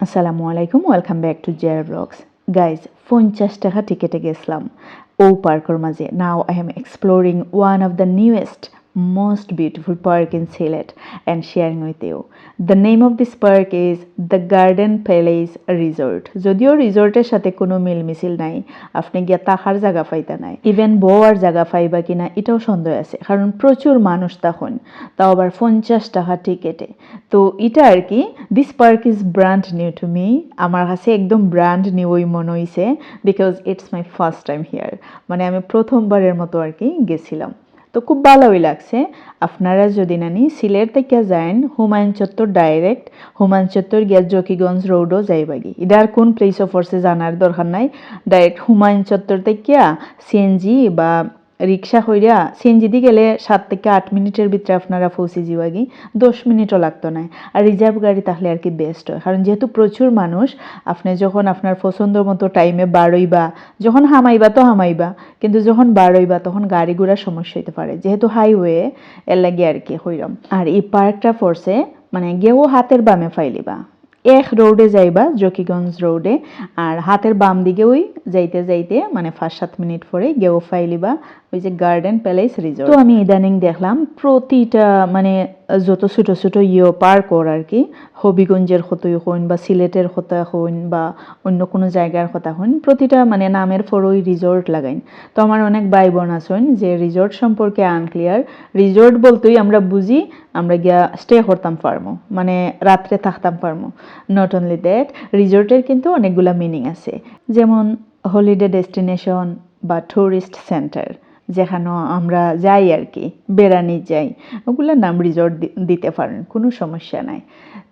আসসালামু আলাইকুম welcome back to Zeyar vlogs guys পঞ্চাশ টাকা টিকেটে গেছিলাম। ও পার্কর মাঝে। Now I am exploring one of the newest most beautiful park in Sylhet and sharing with you. The name of this park is the Garden Palace Resort. যদিও রিসোর্টের সাথে কোনো মিল মিছিল নাই, আপনি গিয়া তাহার জায়গা পাইতা নাই ইভেন বউয়ার জায়গা পাইবা কিনা এটাও সন্দেহ আছে, কারণ প্রচুর মানুষ তখন, তাও আবার পঞ্চাশ টাকা টিকেটে তো এটা আর কি this park is brand new to me আমার কাছে একদম ব্র্যান্ড নিউই মনে হয়েছে because it's my first time here মানে আমি প্রথমবারের মতো আর কি গেছিলাম তো খুব ভালোই লাগছে। আপনারা যদি নানি সিলেট থেকে যান, হুমায়ুন চত্বর ডাইরেক্ট হুমায়ুন চত্বর গিয়া জকিগঞ্জ রোডও যাইবাগি। আর কোন প্লেস অফ ফোর্সে জানার দরকার নাই। ডাইরেক্ট হুমায়ুন চত্বর থেকে সিএনজি বা রিক্সা হইয়া সিএনজি দিয়ে গেলে সাত থেকে আট মিনিটের ভিতরে আপনারা পৌঁছে যাওয়াগি, দশ মিনিটও লাগতো না। আর রিজার্ভ গাড়ি তাহলে আর কি বেস্ট হয়। কারণ যেহেতু প্রচুর মানুষ, আপনি যখন আপনার পছন্দ মতো টাইমে বাড়ইবা যখন হামাইবা তো হামাইবা, কিন্তু যখন বাড়ইবা তখন গাড়ি ঘোড়ার সমস্যা হইতে পারে। যেহেতু হাইওয়ে এর লাগে আর কি হইরম। আর এই পার্কটা ফোর্সে মানে গেও হাতের বামে ফাইলিবা। এক রোডে যাইবা, জকিগঞ্জ রোডে, আর হাতের বাম দিকে ওই যাইতে যাইতে মানে পাঁচ সাত মিনিট পরে গেও ফাইলিবা, ওই যে গার্ডেন প্যালেস রিসোর্ট তো আমি ইদানিং দেখলাম, প্রতিটা মানে যত ছোট ছোট ইয়ে পার্ক ওর আর কি, হবিগঞ্জের হতই হইন বা সিলেটের হতা হইন বা অন্য কোনো জায়গার কথা হইন, প্রতিটা মানে নামের পরই রিসোর্ট লাগাইন। তো আমার অনেক ভাই বোন আছেন যে রিসোর্ট সম্পর্কে আনক্লিয়ার রিসোর্ট বলতেই আমরা বুঝি আমরা গিয়া স্টে করতাম পারমো। মানে রাত্রে থাকতাম পারমো। নট অনলি দ্যাট রিজোর্টের কিন্তু অনেকগুলা মিনিং আছে। যেমন হলিডে ডেস্টিনেশন বা ট্যুরিস্ট সেন্টার যেখানে আমরা যাই আর কি বেড়ানি যাই, ওগুলোর নাম রিসর্ট দিতে পারেন, কোনো সমস্যা নাই।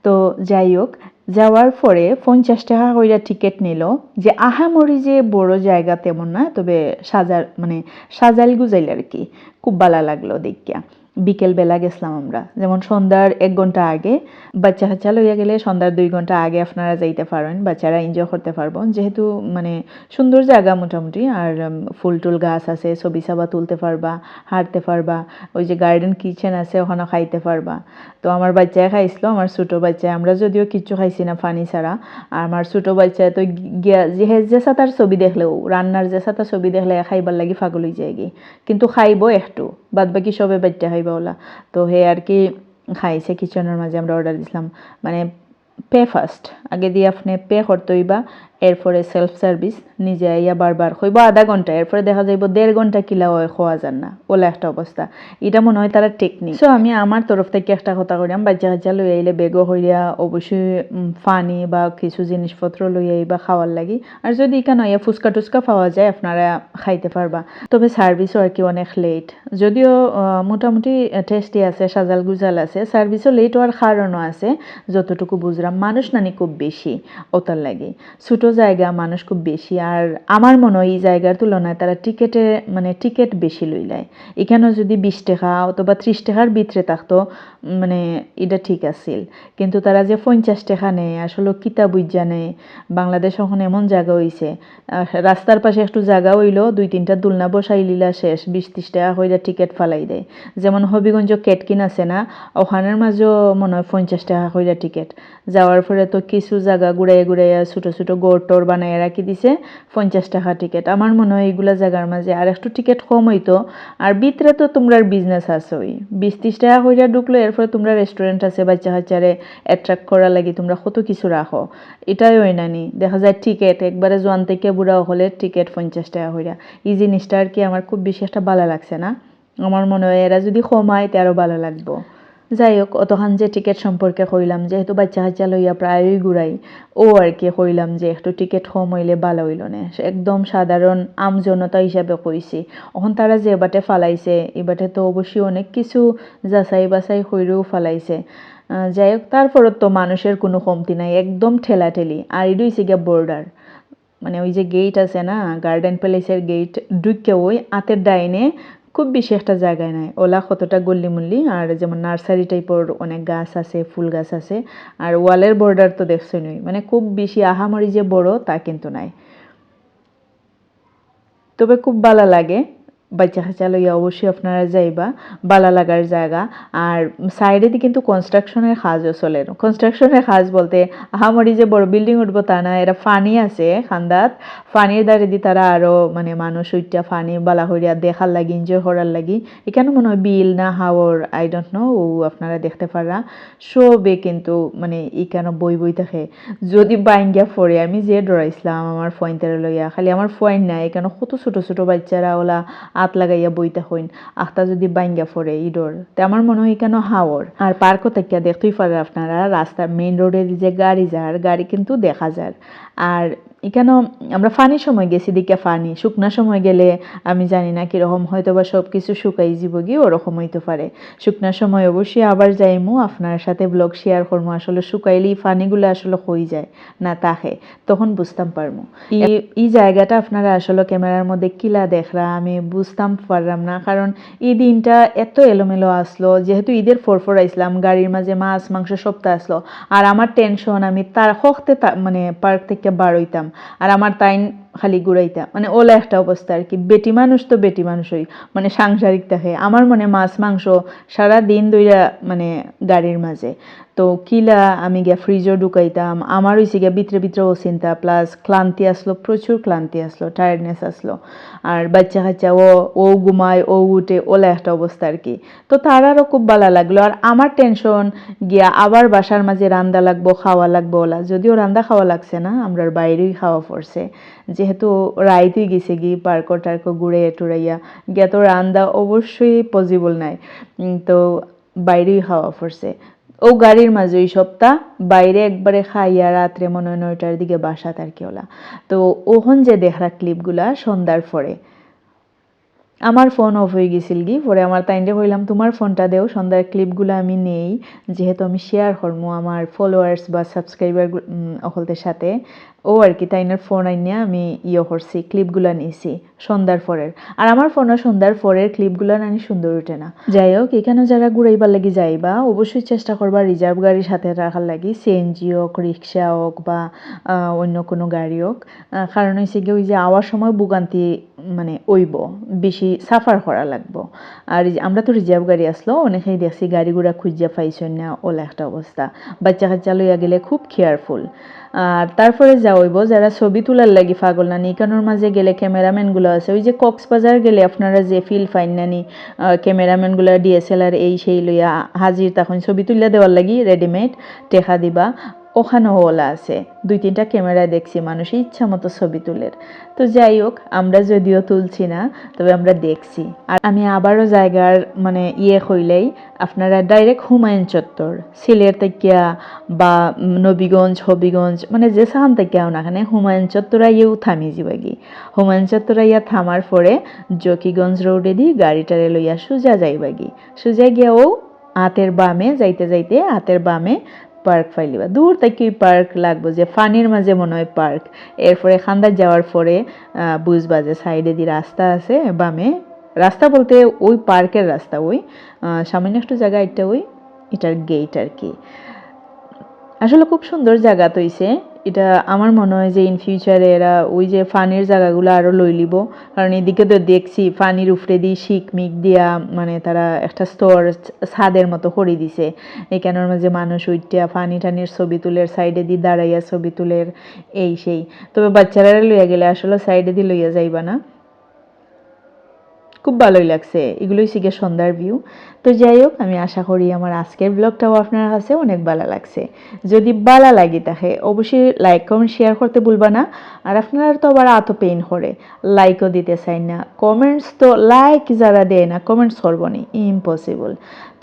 তো যাই হোক, যাওয়ার পরে পঞ্চাশ টাকা কইরা টিকিট নিল যে আহামরি যে বড় জায়গা তেমন না, তবে সাজার মানে সাজাইল গুজাইল আর কি খুব ভালো লাগল দেখিয়া। বিকেলবেলা গেছিলাম আমরা। যেমন সন্ধ্যার এক ঘণ্টা আগে, বাচ্চা কাচ্চা লইয়া গেলে সন্ধ্যার দুই ঘণ্টা আগে আপনারা যাইতে পারেন, বাচ্চারা এনজয় করতে পারব। যেহেতু মানে সুন্দর জায়গা মোটামুটি, আর ফুল টুল গাছ আছে, ছবি সাবা তুলতে পারবা, হাঁটতে পারবা, ওই যে গার্ডেন কিচেন আছে ওখানে খাইতে পারবা। তো আমার বাচ্চায় খাইছিল, আমার ছোটো বাচ্চায় আমরা যদিও কিচ্ছু খাইছি না ফানি ছাড়া আর আমার ছোটো বাচ্চায় তো গিয়া, যে সাতার ছবি দেখলেও, রান্নার যে সাতার ছবি দেখলে খাইবার লাগি ফাগল হয়ে যায় কিন্তু খাইব একটু বাদ বাকি সবে বাচ্চা খাইবা। ওলা। তো হে আর কি খাইছে কিচেনের মাঝে আমরা অর্ডার দিছিলাম। মানে পে ফার্স্ট আগে দিয়ে আপনি পে করতে হইবা এরপরে সেলফ সার্ভিস নিজে আইয়া বারবার হইব আধা ঘণ্টা, এরপরে দেখা যাইব দেড় ঘণ্টা কিলা হয় খোয়া যান না, ওলা একটা অবস্থা। এটা মনে হয় তারা টেকনিক সো আমি আমার তরফ থেকে একটা কথা করিলাম বাচ্চা কাচ্চা লই আইলে বেগও হইয়া অবশ্যই ফানি বা কিছু জিনিসপত্র লই আইবা খাওয়ার লাগি। আর যদি ইকা নয় ফুচকা টুচকা পাওয়া যায়, আপনারা খাইতে পারবা। তবে সার্ভিসও আর কি অনেক লেট যদিও মোটামুটি টেস্টি আছে, সাজাল গুজাল আছে সার্ভিসও লেট হওয়ার কারণও আছে, যতটুকু বুঝলাম, মানুষ নানি খুব বেশি ওতার লাগে। ছোটো জায়গা মানুষ খুব বেশি, আর আমার মনে হয় এই জায়গার তুলনায় তারা টিকেটে মানে টিকিট বেশি লইলায় এখানেও যদি বিশ টাকা অথবা ত্রিশ টাকার ভিতরে থাকতো মানে এটা ঠিক আছিল। কিন্তু তারা যে পঞ্চাশ টাকা নেয়, আসলে কিতা বুঝা নেয়, বাংলাদেশ এখন এমন জায়গা হইছে রাস্তার পাশে একটু জায়গা হইল, দুই তিনটা দুলনা বসাই লিলা শেষ, বিশ ত্রিশ টাকা হইলে টিকিট ফালাই দেয়। যেমন হবিগঞ্জ কেটকিন আছে না, ওখানের মাঝেও মনে হয় পঞ্চাশ টাকা হইলে টিকিট। যাওয়ার পরে তো কিছু জায়গা ঘুরাইয়া ঘুরাইয়া ছোটো ছোটো গোর টোর বানাই রাখি দিছে, পঞ্চাশ টাকা টিকিট। আমার মনে হয় এইগুলা জায়গার মাঝে আর একটু টিকিট কম হইতো আর ভিতরে তো তোমরা বিজনেস আছে ওই বিশ ত্রিশ টাকা হইয়া ঢুকলো এরপরে তোমরা রেস্টুরেন্ট আছে, বাচ্চা কাচ্চারে অ্যাট্রাক্ট করার লাগি তোমরা কত কিছু রাখো এটাই হয় নানি, দেখা যায় টিকিট একবারে জোয়ান থেকে বুড়া হলে টিকিট পঞ্চাশ টাকা হইয়া এই জিনিসটা আর কি আমার খুব বেশি একটা ভালো লাগছে না? আমার মনে হয় এরা যদি কমায় তে আরও ভালো লাগবো। যাই হোক অতখান যে টিকিট সম্পর্কে কইলাম, যেহেতু বাচ্চা কাচ্চা লইয়া প্রায়ই ঘুরাই, ও আর কি কইলাম যে একটু টিকিট কম হইলে ভালো হইল না। একদম সাধারণ আমজনতা হিসাবে কইছি। এখন তারা যে বাটে ফালাইছে এবাটে তো অবশ্যই অনেক কিছু যাচাই বাছাই হইরেও ফালাইছে। যাই হোক তারপরও তো মানুষের কোনো কমতি নাই, একদম ঠেলাঠেলি। আর এটাই গিয়া বর্ডার মানে ওই যে গেট আছে না গার্ডেন প্যালেসের গেট ঢুকে ওই আতের ডাইনে খুব বেশি একটা জায়গায় নাই। ওলা কতটা গল্লি মুল্লি আর যেমন নার্সারি টাইপের অনেক গাছ আছে, ফুল গাছ আছে, আর ওয়ালের বর্ডার তো দেখছ নই মানে খুব বেশি আহামরি যে বড় তা কিন্তু নাই। তবে খুব ভালো লাগে। বাচ্চা খাচা লইয়া অবশ্যই আপনারা যাইবা, বালা লাগার জায়গা। আর সাইডে দিয়ে কিন্তু কনস্ট্রাকশনের কাজও চলে। কনস্ট্রাকশনের কাজ বলতে আহামরি যে বড় বিল্ডিং উঠবো তা না, এরা ফানি আছে খান্দাত। ফানির দ্বারে দি তারা আরও মানে মানুষ উইটা ফানি, বালা হইয়া দেখার লাগি এনজয় করার লাগি। এখানে মনে হয় বিল না হাওর আই ডোন্ট নো ও আপনারা দেখতে পারা সবে কিন্তু মানে এখানে বই বই থাকে। যদি বাইঙ্গা পড়ে, আমি যে ডরাইছিলাম আমার ফয়েন্টারে লইয়া, খালি আমার ফয়েন নাই, এখানে কত ছোট ছোট বাচ্চারা ওলা আত লাগাইয়া বইতে হইন। আখতা যদি বাইঙ্গা ফরে ইডোর তে আমার মনে হয় কেন হাওর। আর পার্কও থেকে দেখতেই পারে আপনারা, রাস্তা মেইন রোডের যে গাড়ি যার, গাড়ি কিন্তু দেখা যার। আর এখানেও আমরা ফানি সময় গেছি দিকে ফানি। শুকনা সময় গেলে আমি জানি না কীরকম হয়তো বা সব কিছু শুকাই যাব গিয়ে ওরকম হইতে পারে। শুকনা সময় অবশ্যই আবার যাইমু আপনার সাথে ব্লগ শেয়ার করব আসলে শুকাইলেই ফানিগুলো আসলে হয়ে যায় না তাহে তখন বুঝতাম পারব এই জায়গাটা আপনারা আসলে ক্যামেরার মধ্যে কিলা দেখরা আমি বুঝতাম পারলাম না কারণ এই দিনটা এত এলোমেলো আসলো যেহেতু ঈদের ফরফর আইসলাম গাড়ির মাঝে মাছ মাংস সপ্তাহ আসলো আর আমার টেনশন আমি তার হকতে মানে পার্ক থেকে বাড়ইতাম আর আমার তাইন খালি ঘুরাইতা। মানে ওলা একটা অবস্থা আর কি। বেটি মানুষ তো বেটি মানুষই। মানে সাংসারিক থাকে আমার মনে মাছ, মাংস সারা দিন দইরা মানে গাড়ির মাঝে। তো কিলা আমি গিয়া ফ্রিজও ঢুকাইতাম। আমার হয়েছে গিয়া ভিতরে ভিতরে ও চিন্তা প্লাস ক্লান্তি আসলো, প্রচুর ক্লান্তি আসলো টায়ার্ডনেস আসলো। আর বাচ্চা কাচ্চা, ও ও ঘুমায়, ও উঠে, ওলা একটা অবস্থা আর কি। তো তারারও খুব ভালো লাগল। আর আমার টেনশন গিয়া আবার বাসার মাঝে রান্দা লাগবো, খাওয়া লাগবো ওলা। যদিও রান্দা খাওয়া লাগছে না আমরা বাইরেই খাওয়া পড়ছে। যেহেতু রাইতেই গেছে গি পার্ক টার্ক ঘুরে টুরাইয়া, গিয়া তো রান্দা অবশ্যই পজিবল নাই। তো বাইরেই খাওয়া পড়ছে ও গাড়ির মাঝে ওই সপ্তাহ বাইরে একবারে খাইয়া রাত্রে মনে হয় নয়টার দিকে বাসা তার কেওলা তো ওহন যে দেখরা ক্লিপগুলা সন্ধ্যার পরে। আমার ফোন অফ হয়ে গেছিল গি। পরে আমার তাইন্ডে বললাম তোমার ফোনটা দেও, সন্ধ্যার ক্লিপগুলো আমি নেই। যেহেতু আমি শেয়ার করব আমার ফলোয়ার্স বা সাবস্ক্রাইবার অকলদের সাথে। ও আর কি তাইনের ফোন আইনিয়া আমি ইয়ে করছি ক্লিপগুলো নিয়েছি সন্ধ্যার পরের। আর আমার ফোনও সন্ধ্যার পরের ক্লিপগুলো নানি সুন্দর উঠে না। যাই হোক এখানে যারা ঘুরাইবার লাগি যাইবা, অবশ্যই চেষ্টা করবা রিজার্ভ গাড়ির সাথে রাখার লাগি। সিএনজি হোক রিক্সা হোক বা অন্য কোনো গাড়ি হোক। কারণ হয়েছে কি ওই যে আওয়ার সময় বুগান্তি মানে ওইব। বেশি সাফার করা লাগবো। আর আমরা তো রিজার্ভ গাড়ি আসলো, অনেকেই দেখছি গাড়ি ঘোড়া খুঁজিয়া পাইছেন না, ওলা একটা অবস্থা। বাচ্চা কাচ্চা লইয়া গেলে খুব কেয়ারফুল আর তারপরে যা হইব, যারা ছবি তোলার লাগি পাগল না, নিকানোর মাঝে গেলে ক্যামেরাম্যানগুলো আছে। ওই যে কক্সবাজার গেলে আপনারা যে ফিল ফাইন নানি ক্যামেরাম্যানগুলো ডিএসএলআর এই সেই লইয়া হাজির, তখন ছবি তুলিয়া দেওয়ার লাগি রেডিমেড টেকা দিবা। ওখানেও ওলা আছে। দুই তিনটা ক্যামেরা দেখছি মানুষের ইচ্ছা মতো ছবি তুলের তো যাই হোক, আমরা যদিও তুলছি না, তবে আমরা দেখছি। আর আমি আবারও জায়গার মানে ইয়ে হইলেই আপনারা ডাইরেক্ট হুমায়ুন চত্বর, সিলেট থেকে বা নবীগঞ্জ, হবিগঞ্জ মানে যে সাহান থেকে না এখানে হুমায়ুন চত্বরাইয়েও থামি যাবাগি হুমায়ুন চত্বরাইয়া থামার পরে জকিগঞ্জ রোডে দিয়ে গাড়িটারে লইয়া সোজা যাইবাগি। সোজা গিয়াও হাতের বামে, যাইতে যাইতে হাতের বামে পার্ক ফাইলিবা। দূর থেকে পার্ক লাগবো যে ফানির মাঝে মনে হয় পার্ক। এরপরে খান্দার যাওয়ার পরে বুঝবা যে সাইডে দিয়ে রাস্তা আছে, বামে। রাস্তা বলতে ওই পার্কের রাস্তা, ওই সামান্য একটু জায়গা এটা ওই, এটার গেট আর কি। আসলে খুব সুন্দর জায়গা তৈছে এটা আমার মনে হয় যে ইন ফিউচারে এরা ওই যে ফানির জায়গাগুলো আরও লই লিব। কারণ এদিকে তো দেখছি ফানির উফরে দিয়ে শিক মিক দিয়া মানে তারা একটা স্তর ছাদের মতো করে দিছে। এখানের মাঝে মানুষ উইটিয়া ফানি টানির ছবি তুলের সাইডে দিয়ে দাঁড়াইয়া ছবি তুলের এই সেই। তবে বাচ্চারা লইয়া গেলে আসলে সাইডে দিয়ে লইয়া যাইবা না। খুব ভালোই লাগছে। এগুলোই শিখে সন্ধ্যার ভিউ তো যাই হোক, আমি আশা করি আমার আজকের ব্লগটাও আপনার কাছে অনেক ভালো লাগছে। যদি ভালো লাগে তাকে অবশ্যই লাইক কমেন্ট শেয়ার করতে ভুলবা না। আর আপনারা তো আবার আত পেইন করে। লাইকও দিতে চাই না। কমেন্টস তো লাইক যারা দেয় না কমেন্টস করব না। ইম্পসিবল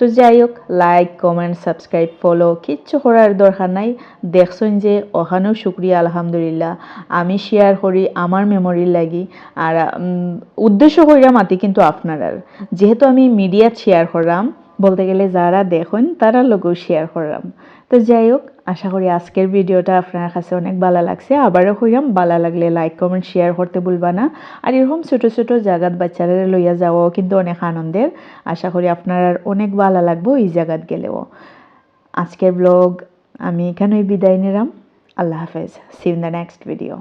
তো যাই হোক লাইক কমেন্ট সাবস্ক্রাইব ফলো কিচ্ছু করার দরকার নাই। দেখছেন যে ওখানেও শুক্রিয়া, আলহামদুলিল্লাহ। আমি শেয়ার করি আমার মেমোরির লাগি আর উদ্দেশ্য করিয়া মাতি কিন্তু আপনারার যেহেতু আমি মিডিয়া শেয়ার করলাম, বলতে গেলে যারা দেখুন তারা লোকেও শেয়ার করলাম। তো যাই হোক আশা করি আজকের ভিডিওটা আপনার কাছে অনেক ভালো লাগছে। আবারও হইয়াম ভালো লাগলে লাইক কমেন্ট শেয়ার করতে ভুলবা না। আর এরকম ছোটো ছোটো জায়গাত বাচ্চারা লইয়া যাওয়াও কিন্তু অনেক আনন্দের। আশা করি আপনার অনেক ভালো লাগবো এই জায়গাত গেলেও। আজকের ব্লগ আমি এখানেই বিদায় নিলাম। আল্লাহ হাফেজ। See in the next video